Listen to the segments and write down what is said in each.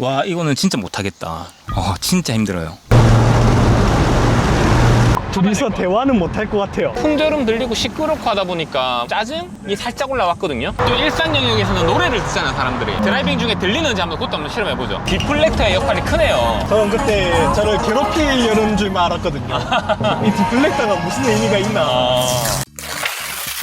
와 이거는 진짜 못하겠다. 어 진짜 힘들어요. 둘이서 대화는 못할 것 같아요. 풍절음 들리고 시끄럽고 하다 보니까 짜증이 살짝 올라왔거든요. 또 일상 영역에서는 노래를 듣잖아요 사람들이. 드라이빙 중에 들리는지 한번 그것도 한번 실험해보죠. 디플렉터의 역할이 크네요. 저는 그때 저를 괴롭히려는 줄만 알았거든요. 이 디플렉터가 무슨 의미가 있나.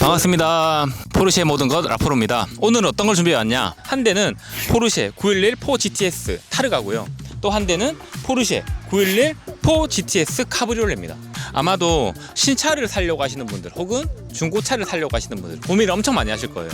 반갑습니다. 포르쉐의 모든 것 라포로입니다. 오늘은 어떤 걸 준비해 왔냐? 한 대는 포르쉐 911 4 GTS 타르가고요. 또 한 대는 포르쉐 911 4 GTS 카브리올레입니다. 아마도 신차를 살려고 하시는 분들 혹은 중고차를 살려고 하시는 분들 고민을 엄청 많이 하실 거예요.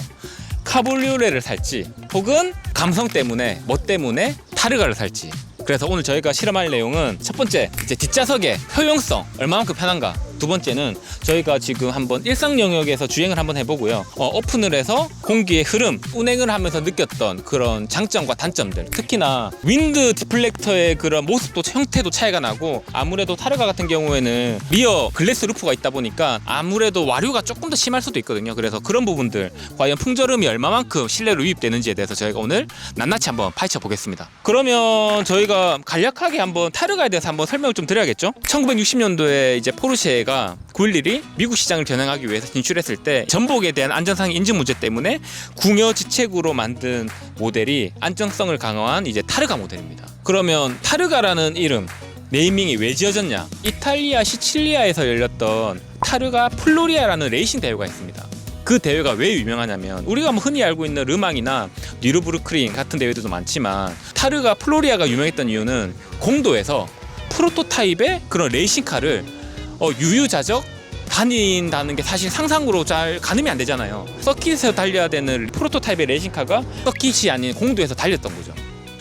카브리올레를 살지 혹은 감성 때문에 뭐 때문에 타르가를 살지 그래서 오늘 저희가 실험할 내용은 첫 번째 이제 뒷좌석의 효용성 얼마만큼 편한가 두 번째는 저희가 지금 한번 일상 영역에서 주행을 한번 해보고요. 어, 오픈을 해서 공기의 흐름 운행을 하면서 느꼈던 그런 장점과 단점들 특히나 윈드 디플렉터의 그런 모습도 형태도 차이가 나고 아무래도 타르가 같은 경우에는 리어 글래스 루프가 있다 보니까 아무래도 와류가 조금 더 심할 수도 있거든요. 그래서 그런 부분들 과연 풍절음이 얼마만큼 실내로 유입되는지에 대해서 저희가 오늘 낱낱이 한번 파헤쳐 보겠습니다. 그러면 저희가 간략하게 한번 타르가에 대해서 한번 설명을 좀 드려야겠죠? 1960년도에 이제 포르쉐 가 911이 미국 시장을 겨냥하기 위해서 진출했을 때 전복에 대한 안전상 인증 문제 때문에 궁여 지책으로 만든 모델이 안정성을 강화한 이제 타르가 모델입니다. 그러면 타르가라는 이름 네이밍이 왜 지어졌냐? 이탈리아 시칠리아에서 열렸던 타르가 플로리아라는 레이싱 대회가 있습니다. 그 대회가 왜 유명하냐면 우리가 뭐 흔히 알고 있는 르망이나 뉴르부르크링 같은 대회들도 많지만 타르가 플로리아가 유명했던 이유는 공도에서 프로토타입의 그런 레이싱카를 어, 유유자적 다닌다는 게 사실 상상으로 잘 가늠이 안 되잖아요. 서킷에서 달려야 되는 프로토타입의 레이싱카가 서킷이 아닌 공도에서 달렸던 거죠.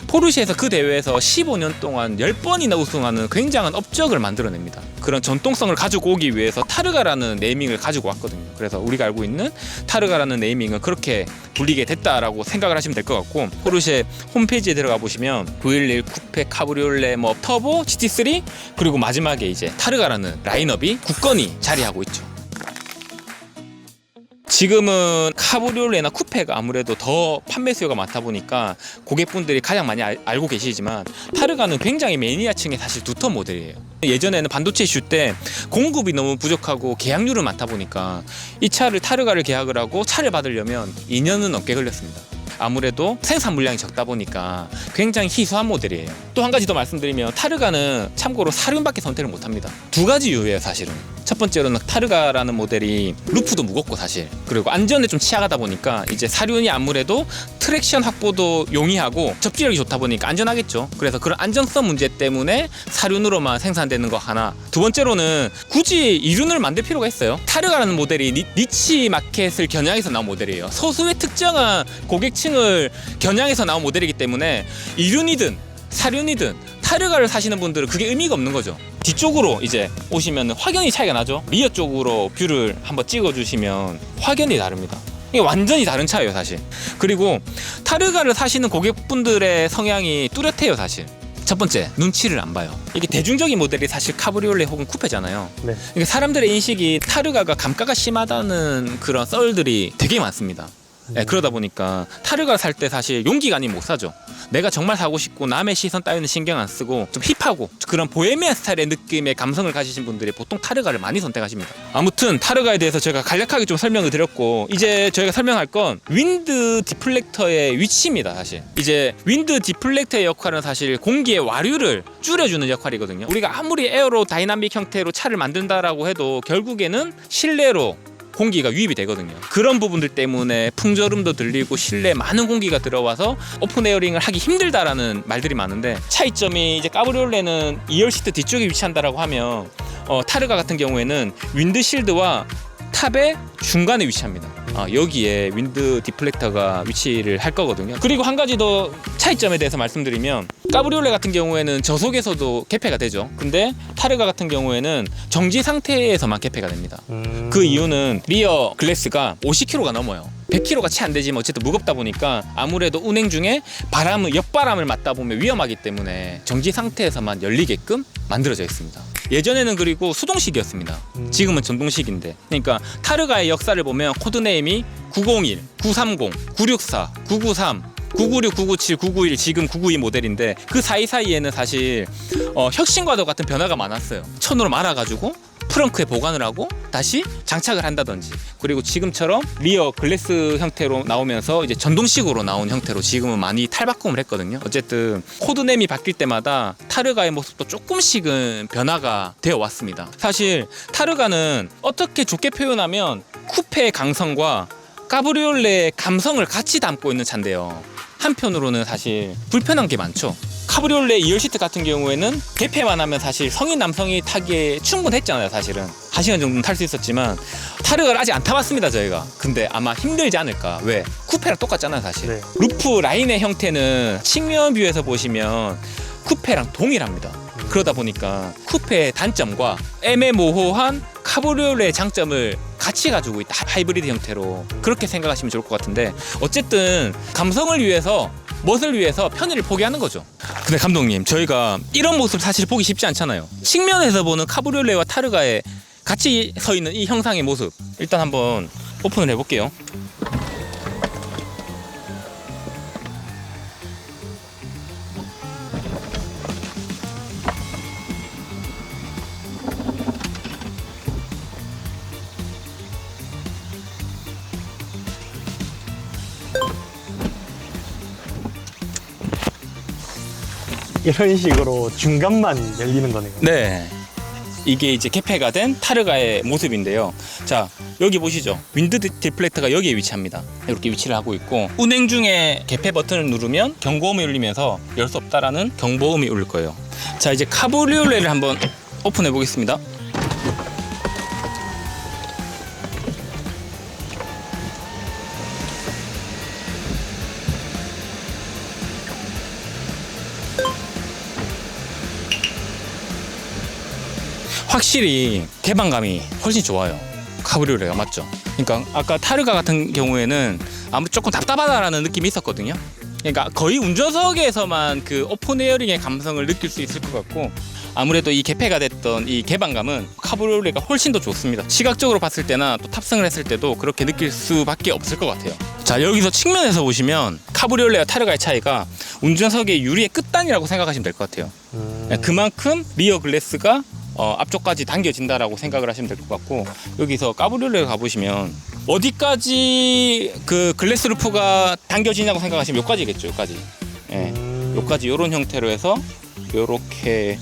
포르쉐에서 그 대회에서 15년 동안 10번이나 우승하는 굉장한 업적을 만들어냅니다. 그런 전통성을 가지고 오기 위해서 타르가라는 네이밍을 가지고 왔거든요. 그래서 우리가 알고 있는 타르가라는 네이밍은 그렇게 불리게 됐다라고 생각을 하시면 될 것 같고 포르쉐 홈페이지에 들어가 보시면 911 쿠페 카브리올레 뭐 터보 GT3 그리고 마지막에 이제 타르가라는 라인업이 굳건히 자리하고 있죠. 지금은 카브리올레나 쿠페가 아무래도 더 판매 수요가 많다 보니까 고객분들이 가장 많이 알, 알고 계시지만 타르가는 굉장히 매니아층의 사실 두터 모델이에요. 예전에는 반도체 이슈 때 공급이 너무 부족하고 계약률은 많다 보니까 이 차를 타르가를 계약을 하고 차를 받으려면 2년은 넘게 걸렸습니다. 아무래도 생산 물량이 적다 보니까 굉장히 희소한 모델이에요. 또 한 가지 더 말씀드리면 타르가는 참고로 사륜밖에 선택을 못합니다. 두 가지 이유예요, 사실은. 첫 번째로는 타르가라는 모델이 루프도 무겁고 사실 그리고 안전에 좀 취약하다 보니까 이제 사륜이 아무래도 트랙션 확보도 용이하고 접지력이 좋다 보니까 안전하겠죠. 그래서 그런 안전성 문제 때문에 사륜으로만 생산되는 거 하나. 두 번째로는 굳이 이륜을 만들 필요가 있어요. 타르가라는 모델이 니, 니치 마켓을 겨냥해서 나온 모델이에요. 소수의 특정한 고객층을 겨냥해서 나온 모델이기 때문에 이륜이든 사륜이든 타르가를 사시는 분들은 그게 의미가 없는 거죠. 뒤쪽으로 이제 오시면 확연히 차이가 나죠. 리어 쪽으로 뷰를 한번 찍어주시면 확연히 다릅니다. 이게 완전히 다른 차예요, 사실. 그리고 타르가를 사시는 고객분들의 성향이 뚜렷해요, 사실. 첫 번째, 눈치를 안 봐요. 이게 대중적인 모델이 사실 카브리올레 혹은 쿠페잖아요. 네. 그러니까 사람들의 인식이 타르가가 감가가 심하다는 그런 썰들이 되게 많습니다. 네, 그러다 보니까 타르가 살 때 사실 용기가 아니면 못 사죠. 내가 정말 사고 싶고 남의 시선 따위는 신경 안 쓰고 좀 힙하고 그런 보헤미안 스타일의 느낌의 감성을 가지신 분들이 보통 타르가를 많이 선택하십니다. 아무튼 타르가에 대해서 제가 간략하게 좀 설명을 드렸고 이제 저희가 설명할 건 윈드 디플렉터의 위치입니다. 사실 이제 윈드 디플렉터의 역할은 사실 공기의 와류를 줄여주는 역할이거든요. 우리가 아무리 에어로 다이나믹 형태로 차를 만든다라고 해도 결국에는 실내로 공기가 유입이 되거든요. 그런 부분들 때문에 풍절음도 들리고 실내에 많은 공기가 들어와서 오픈 에어링을 하기 힘들다라는 말들이 많은데 차이점이 이제 까브리올레는 2열 시트 뒤쪽에 위치한다라고 하면 어, 타르가 같은 경우에는 윈드실드와 탑의 중간에 위치합니다. 아, 여기에 윈드 디플렉터가 위치를 할 거거든요. 그리고 한 가지 더 차이점에 대해서 말씀드리면 까브리올레 같은 경우에는 저속에서도 개폐가 되죠. 근데 타르가 같은 경우에는 정지 상태에서만 개폐가 됩니다. 음... 그 이유는 리어 글래스가 50kg가 넘어요. 100kg가 채 안 되지만 어쨌든 무겁다 보니까 아무래도 운행 중에 바람을 옆바람을 맞다 보면 위험하기 때문에 정지 상태에서만 열리게끔 만들어져 있습니다. 예전에는 그리고 수동식이었습니다. 음. 지금은 전동식인데. 그러니까 타르가의 역사를 보면 코드네임이 901, 930, 964, 993, 996, 997, 991 지금 992 모델인데 그 사이사이에는 사실 어, 혁신과도 같은 변화가 많았어요. 천으로 말아가지고 프렁크에 보관을 하고 다시 장착을 한다든지 그리고 지금처럼 리어 글래스 형태로 나오면서 이제 전동식으로 나온 형태로 지금은 많이 탈바꿈을 했거든요. 어쨌든 코드넴이 바뀔 때마다 타르가의 모습도 조금씩은 변화가 되어 왔습니다. 사실 타르가는 어떻게 좋게 표현하면 쿠페의 강성과 까브리올레의 감성을 같이 담고 있는 차인데요. 한편으로는 사실 불편한 게 많죠. 카브리올레 2열 시트 같은 경우에는 개폐만 하면 사실 성인 남성이 타기에 충분했잖아요, 사실은. 한 시간 정도는 탈 수 있었지만 타르가를 아직 안 타봤습니다, 저희가. 근데 아마 힘들지 않을까. 왜? 쿠페랑 똑같잖아요, 사실. 네. 루프 라인의 형태는 측면 뷰에서 보시면 쿠페랑 동일합니다. 그러다 보니까 쿠페의 단점과 애매모호한 카브리올레의 장점을 같이 가지고 있다. 하이브리드 형태로 그렇게 생각하시면 좋을 것 같은데 어쨌든 감성을 위해서 멋을 위해서 편의를 포기하는 거죠. 근데 감독님 저희가 이런 모습 사실 보기 쉽지 않잖아요. 측면에서 보는 카브리올레와 타르가의 같이 서 있는 이 형상의 모습 일단 한번 오픈을 해볼게요. 이런 식으로 중간만 열리는 거네요. 네. 이게 이제 개폐가 된 타르가의 모습인데요. 자, 여기 보시죠. 윈드 디- 디플렉터가 여기에 위치합니다. 이렇게 위치를 하고 있고 운행 중에 개폐 버튼을 누르면 경고음이 울리면서 열 수 없다라는 경보음이 울릴 거예요. 자, 이제 카브리올레를 한번 오픈해 보겠습니다. 확실히 개방감이 훨씬 좋아요. 카브리올레가 맞죠? 그러니까 아까 타르가 같은 경우에는 아무 조금 답답하다라는 느낌이 있었거든요. 그러니까 거의 운전석에서만 그 오픈 에어링의 감성을 느낄 수 있을 것 같고 아무래도 이 개폐가 됐던 이 개방감은 카브리올레가 훨씬 더 좋습니다. 시각적으로 봤을 때나 또 탑승을 했을 때도 그렇게 느낄 수밖에 없을 것 같아요. 자 여기서 측면에서 보시면 카브리올레와 타르가의 차이가 운전석의 유리의 끝단이라고 생각하시면 될 것 같아요. 음, 네, 그만큼 리어 글래스가 어, 앞쪽까지 당겨진다라고 생각을 하시면 될 것 같고 여기서 까브리올레 가보시면 어디까지 그 글래스 루프가 당겨지냐고 생각하시면 여기까지겠죠 여기까지. 예, 음, 여기까지 이런 형태로 해서 이렇게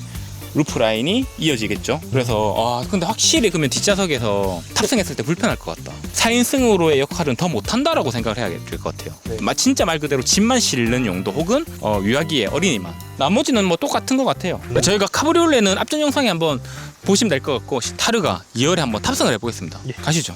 루프 라인이 이어지겠죠. 그래서 아 근데 확실히 그러면 뒷좌석에서 탑승했을 때 불편할 것 같다. 4인승으로의 역할은 더 못한다라고 생각을 해야 될 것 같아요. 네. 마- 진짜 말 그대로 짐만 실는 용도 혹은 어, 유아기의 어린이만. 나머지는 뭐 똑같은 것 같아요. 네. 저희가 카브리올레는 앞전 영상에 한번 보시면 될 것 같고 타르가 2열에 한번 탑승을 해보겠습니다. 예. 가시죠.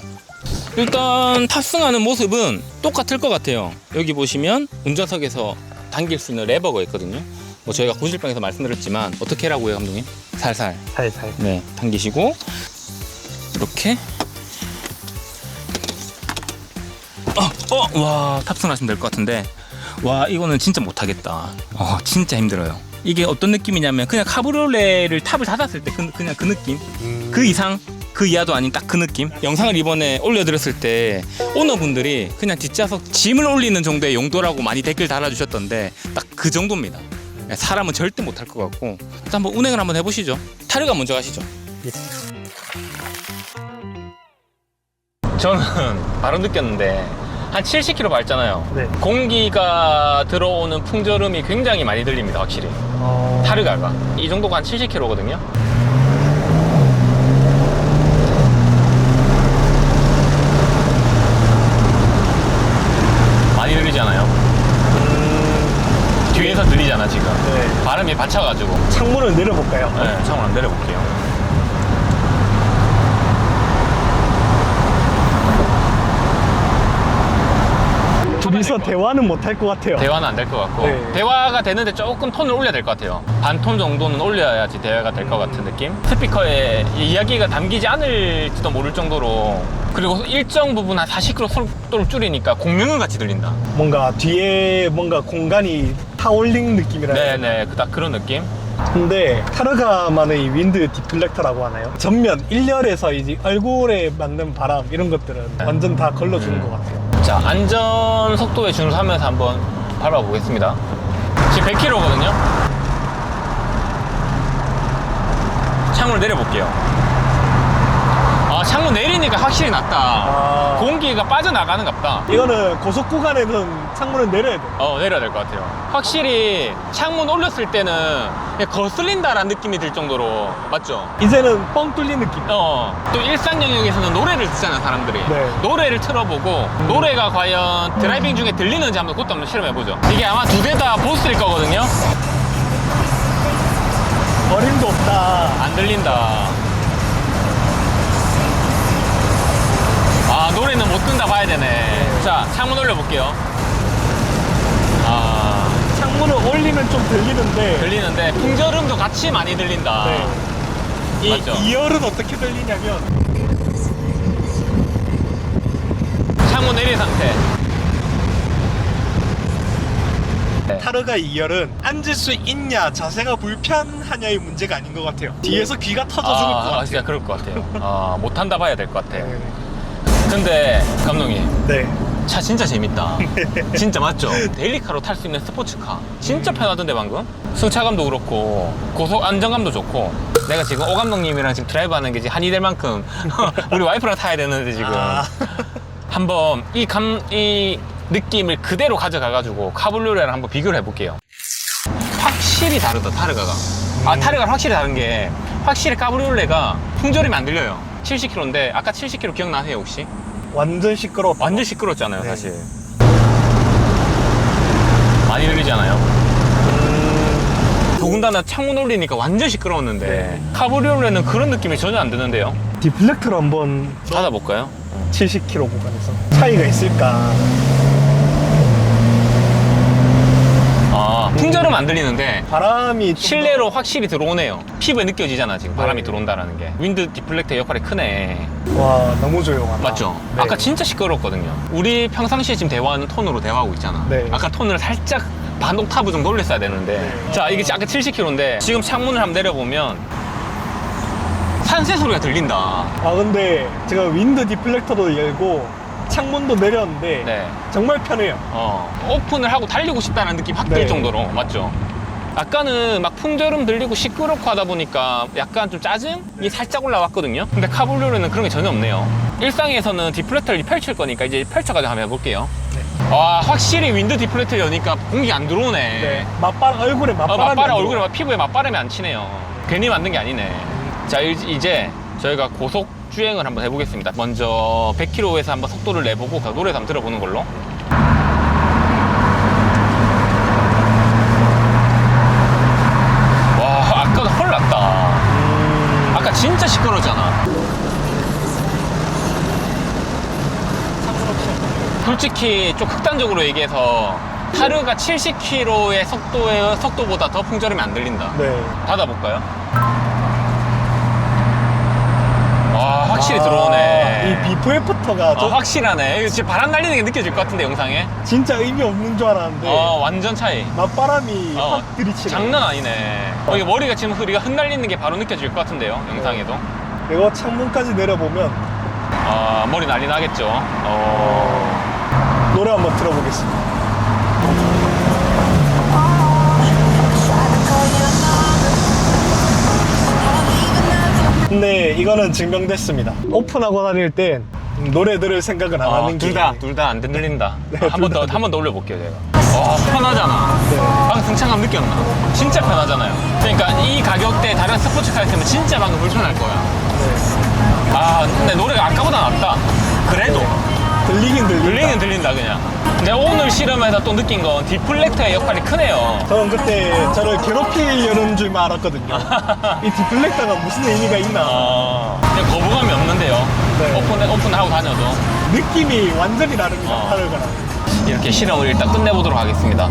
일단 탑승하는 모습은 똑같을 것 같아요. 여기 보시면 운전석에서 당길 수 있는 레버가 있거든요 뭐 저희가 고실방에서 말씀드렸지만 어떻게 하라고요 감독님? 살살 살살. 네, 당기시고 이렇게 어, 어, 와 탑승하시면 될 것 같은데 와 이거는 진짜 못하겠다. 어, 진짜 힘들어요. 이게 어떤 느낌이냐면 그냥 카브리올레를 탑을 닫았을 때 그, 그냥 그 느낌, 음, 그 이상 그 이하도 아닌 딱 그 느낌. 영상을 이번에 올려드렸을 때 오너분들이 그냥 뒷좌석 짐을 올리는 정도의 용도라고 많이 댓글 달아주셨던데 딱 그 정도입니다. 사람은 절대 못할 것 같고 일단 한번 운행을 한번 해보시죠. 타르가 먼저 가시죠. 예. 저는 바로 느꼈는데 한 70km 밟잖아요. 네. 공기가 들어오는 풍절음이 굉장히 많이 들립니다, 확실히. 어, 타르가가 이 정도가 한 70km거든요. 많이 들리지 않아요? 음, 뒤에서 들리잖아 지금. 네. 바람이 받쳐가지고. 창문을 내려볼까요? 네, 창을 안 내려볼게요. 둘이서 대화는 못 할 것 같아요. 대화는 안 될 것 같고 네. 대화가 되는데 조금 톤을 올려야 될 것 같아요 반 톤 정도는 올려야지 대화가 될 것 같은 느낌 스피커에 이 이야기가 담기지 않을지도 모를 정도로 그리고 일정 부분 한 40km 속도를 줄이니까 공명은 같이 들린다 뭔가 뒤에 뭔가 공간이 타올링 느낌이라 해야 되나? 네네 딱 그런 느낌 근데 타르가만의 윈드 디플렉터라고 하나요? 전면 1열에서 이제 얼굴에 맞는 바람 이런 것들은 완전 다 걸러주는 것 같아요. 자 안전 속도에 준수하면서 한번 밟아보겠습니다. 지금 100km거든요. 창문을 내려볼게요. 아, 창문 내리니까 확실히 낫다. 아, 공기가 빠져나가는 같다. 이거는 고속 구간에는 창문을 내려야 돼. 어, 내려야 될 것 같아요. 확실히 창문 올렸을 때는 그냥 거슬린다라는 느낌이 들 정도로 맞죠? 이제는 뻥 뚫린 느낌. 어, 또 일상 영역에서는 노래를 듣잖아요, 사람들이. 네. 노래를 틀어보고, 노래가 과연 드라이빙 중에 들리는지 한번 그것도 한번 실험해보죠. 이게 아마 두대다 보스일 거거든요? 어림도 없다. 안 들린다. 못 든다 봐야 되네. 자, 창문 올려볼게요. 아, 창문을 올리면 좀 들리는데. 들리는데, 풍절음도 같이 많이 들린다. 네. 이 맞죠? 2열은 어떻게 들리냐면 창문 내린 상태. 네. 타르가 2열은 앉을 수 있냐 자세가 불편하냐의 문제가 아닌 것 같아요. 뒤에서 귀가 터져 죽을 것 아, 같아요. 진짜 그럴 것 같아요. 아, 못한다 봐야 될 것 같아. 네. 근데, 감독님, 네. 차 진짜 재밌다. 진짜 맞죠? 데일리카로 탈 수 있는 스포츠카. 진짜 편하던데, 방금? 승차감도 그렇고, 고속 안정감도 좋고. 내가 지금 오 감독님이랑 지금 드라이브 하는 게 지금 한이 될 만큼, 우리 와이프랑 타야 되는데, 지금. 아. 한번 이 감, 이 느낌을 그대로 가져가가지고 카블리오랑 한번 비교를 해볼게요. 확실히 다르다, 타르가가. 아, 음. 타르가 확실히 다른 게, 확실히 카브리올레가 풍절음이 안 들려요. 70km인데, 아까 70km 기억나세요, 혹시? 완전 시끄러웠다. 완전 시끄럽잖아요, 네. 사실. 많이 들리잖아요. 음, 더군다나 창문 올리니까 완전 시끄러웠는데, 네. 카브리올레는 그런 느낌이 전혀 안 드는데요. 디플렉터를 한번 닫아볼까요? 70km 구간에서 차이가 있을까? 아, 풍절음 안 들리는데, 바람이 좀 실내로 확실히 들어오네요. 피부에 느껴지잖아, 지금 바람이 네. 들어온다라는 게. 윈드 디플렉터 역할이 크네. 더- 와 너무 조용하다. 맞죠? 네. 아까 진짜 시끄럽거든요. 우리 평상시에 지금 대화하는 톤으로 대화하고 있잖아. 네. 아까 톤을 살짝 반 옥타브 정도 올렸어야 되는데. 네. 자, 이게 아까 70km인데 지금 창문을 한번 내려보면 산새 소리가 들린다. 아 근데 제가 윈드 디플렉터도 열고 창문도 내렸는데 네. 정말 편해요. 어. 오픈을 하고 달리고 싶다는 느낌 확 들 네. 정도로. 맞죠? 아까는 막 풍절음 들리고 시끄럽고 하다 보니까 약간 좀 짜증이 살짝 올라왔거든요. 근데 카블리오는 그런 게 전혀 없네요. 일상에서는 디플렉터를 펼칠 거니까 이제 펼쳐가지고 한번 해볼게요. 와, 확실히 윈드 디플렉터 여니까 공기 안 들어오네. 네. 맞바람 얼굴에 어, 맞바람이 맞바람 안 얼굴에 들어와요. 막 피부에 맞바람이 안 치네요. 괜히 만든 게 아니네. 자 이- 이제 저희가 고속 주행을 한번 해보겠습니다. 먼저 100km에서 한번 속도를 내보고 그 노래도 한번 들어보는 걸로. 와 아까도 헐 났다. 음, 아까 진짜 없이 솔직히 좀 극단적으로 얘기해서 타르가 70km의 속도의 속도보다 더 풍절음이 안 들린다. 네. 닫아볼까요? 확실히 아, 들어오네. 이 비프애프터가 어, 확실하네. 이거 지금 바람 날리는 게 느껴질 것 같은데 영상에. 진짜 의미 없는 줄 알았는데 어 완전 차이. 맞바람이 어, 확 들이치네. 장난 아니네. 어, 이게 머리가 지금 우리가 흩날리는 게 바로 느껴질 것 같은데요 영상에도. 이거 창문까지 내려보면 아 머리 난리 나겠죠. 어. 노래 한번 들어보겠습니다. 근데 이거는 증명됐습니다. 오픈하고 다닐 땐 노래 들을 생각은 안 하는 게 둘다둘 다안 들린다. 네, 한번둘더다 한 번 더 올려볼게요 제가. 와 편하잖아. 네. 방금 승차감 느꼈나? 진짜 편하잖아요. 그러니까 이 가격대 다른 스포츠카 있으면 진짜 방금 불편할 거야. 네. 아 근데 노래가 아까보다 낫다. 그래도 들리긴 들린다. 들리긴 들린다 그냥. 근데 오늘 실험에서 또 느낀 건 디플렉터의 역할이 크네요. 저는 그때 저를 괴롭히려는 줄만 알았거든요. 이 디플렉터가 무슨 의미가 있나. 어, 그냥 거부감이 없는데요. 네. 오픈 오픈하고 다녀도 느낌이 완전히 다릅니다. 어. 타르가랑. 이렇게 실험을 일단 끝내보도록 하겠습니다.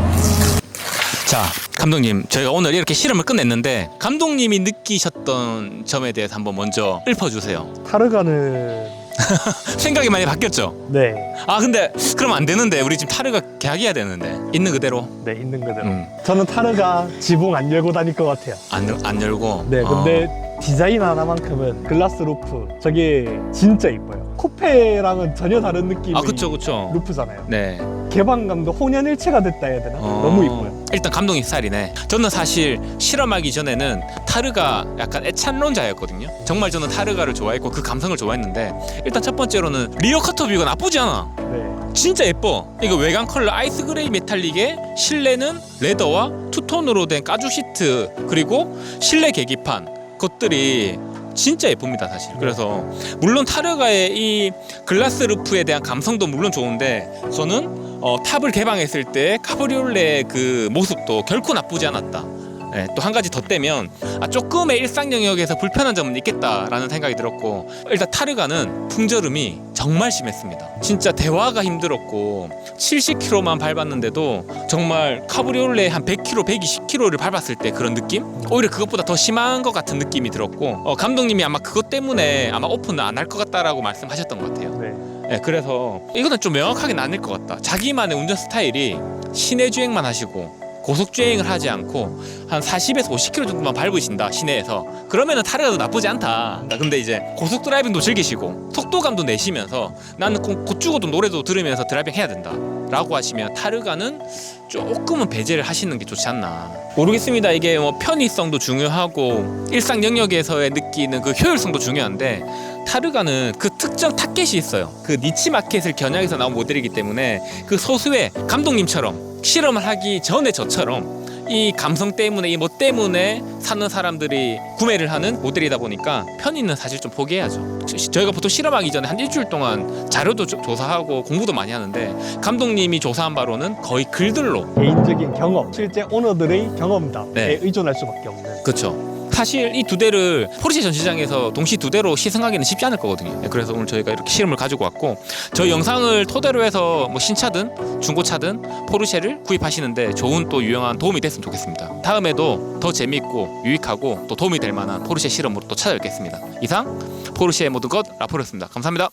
자, 감독님, 저희가 오늘 이렇게 실험을 끝냈는데 감독님이 느끼셨던 점에 대해서 한번 먼저 읊어주세요. 타르가는 생각이 많이 바뀌었죠? 네, 아 근데 그러면 안 되는데 우리 지금 타르가 계약해야 되는데 있는 그대로 네 있는 그대로. 음. 저는 타르가 지붕 안 열고 다닐 것 같아요. 안, 열- 안 열고 네, 어. 근데 디자인 하나만큼은 글라스 루프 저게 진짜 이뻐요. 쿠페랑은 전혀 다른 느낌의 아 그쵸 그쵸 루프잖아요. 네 개방감도 혼연일체가 됐다 해야 되나? 어, 너무 이뻐요. 일단 감독님 스타일이네. 저는 사실 실험하기 전에는 타르가 약간 애찬론자였거든요. 정말 저는 타르가를 좋아했고 그 감성을 좋아했는데 일단 첫 번째로는 리어 커터 뷰가 나쁘지 않아. 네. 진짜 예뻐. 이거 외관 컬러 아이스 그레이 메탈릭에 실내는 레더와 투톤으로 된 까주 시트 그리고 실내 계기판 것들이 진짜 예쁩니다 사실. 그래서 물론 타르가의 이 글라스 루프에 대한 감성도 물론 좋은데 저는 어, 탑을 개방했을 때 카브리올레 그 모습도 결코 나쁘지 않았다. 네, 또한 가지 더 떼면 아, 조금의 일상 영역에서 불편한 점은 있겠다라는 생각이 들었고 일단 타르가는 풍절음이 정말 심했습니다. 진짜 대화가 힘들었고 70km만 밟았는데도 정말 카브리올레 한 100km, 120km를 밟았을 때 그런 느낌? 오히려 그것보다 더 심한 것 같은 느낌이 들었고 어, 감독님이 아마 그것 때문에 아마 오픈을 안 할 것 같다라고 말씀하셨던 것 같아요. 네. 네, 그래서 이거는 좀 명확하게 나뉠 것 같다. 자기만의 운전 스타일이 시내 주행만 하시고 고속 주행을 하지 않고 한 40에서 50km 정도만 밟으신다 시내에서 그러면은 타르가도 나쁘지 않다. 근데 이제 고속 드라이빙도 즐기시고 속도감도 내시면서 나는 곧, 곧 죽어도 노래도 들으면서 드라이빙 해야 된다 라고 하시면 타르가는 조금은 배제를 하시는 게 좋지 않나. 모르겠습니다. 이게 뭐 편의성도 중요하고 일상 영역에서의 느끼는 그 효율성도 중요한데 타르가는 그 특정 타겟이 있어요. 그 니치 마켓을 겨냥해서 나온 모델이기 때문에 그 소수의 감독님처럼 실험을 하기 전에 저처럼 이 감성 때문에 이 뭐 때문에 사는 사람들이 구매를 하는 모델이다 보니까 편의는 사실 좀 포기해야죠. 저- 저희가 보통 실험하기 전에 한 일주일 동안 자료도 조- 조사하고 공부도 많이 하는데 감독님이 조사한 바로는 거의 글들로 개인적인 경험, 실제 오너들의 경험담에 네. 의존할 수밖에 없는. 그렇죠. 사실 이 두 대를 포르쉐 전시장에서 동시 두 대로 시승하기는 쉽지 않을 거거든요. 네, 그래서 오늘 저희가 이렇게 실험을 가지고 왔고 저희 영상을 토대로 해서 뭐 신차든 중고차든 포르쉐를 구입하시는데 좋은 또 유용한 도움이 됐으면 좋겠습니다. 다음에도 더 재밌고 유익하고 또 도움이 될 만한 포르쉐 실험으로 또 찾아뵙겠습니다. 이상 포르쉐의 모든 것 라포르였습니다. 감사합니다.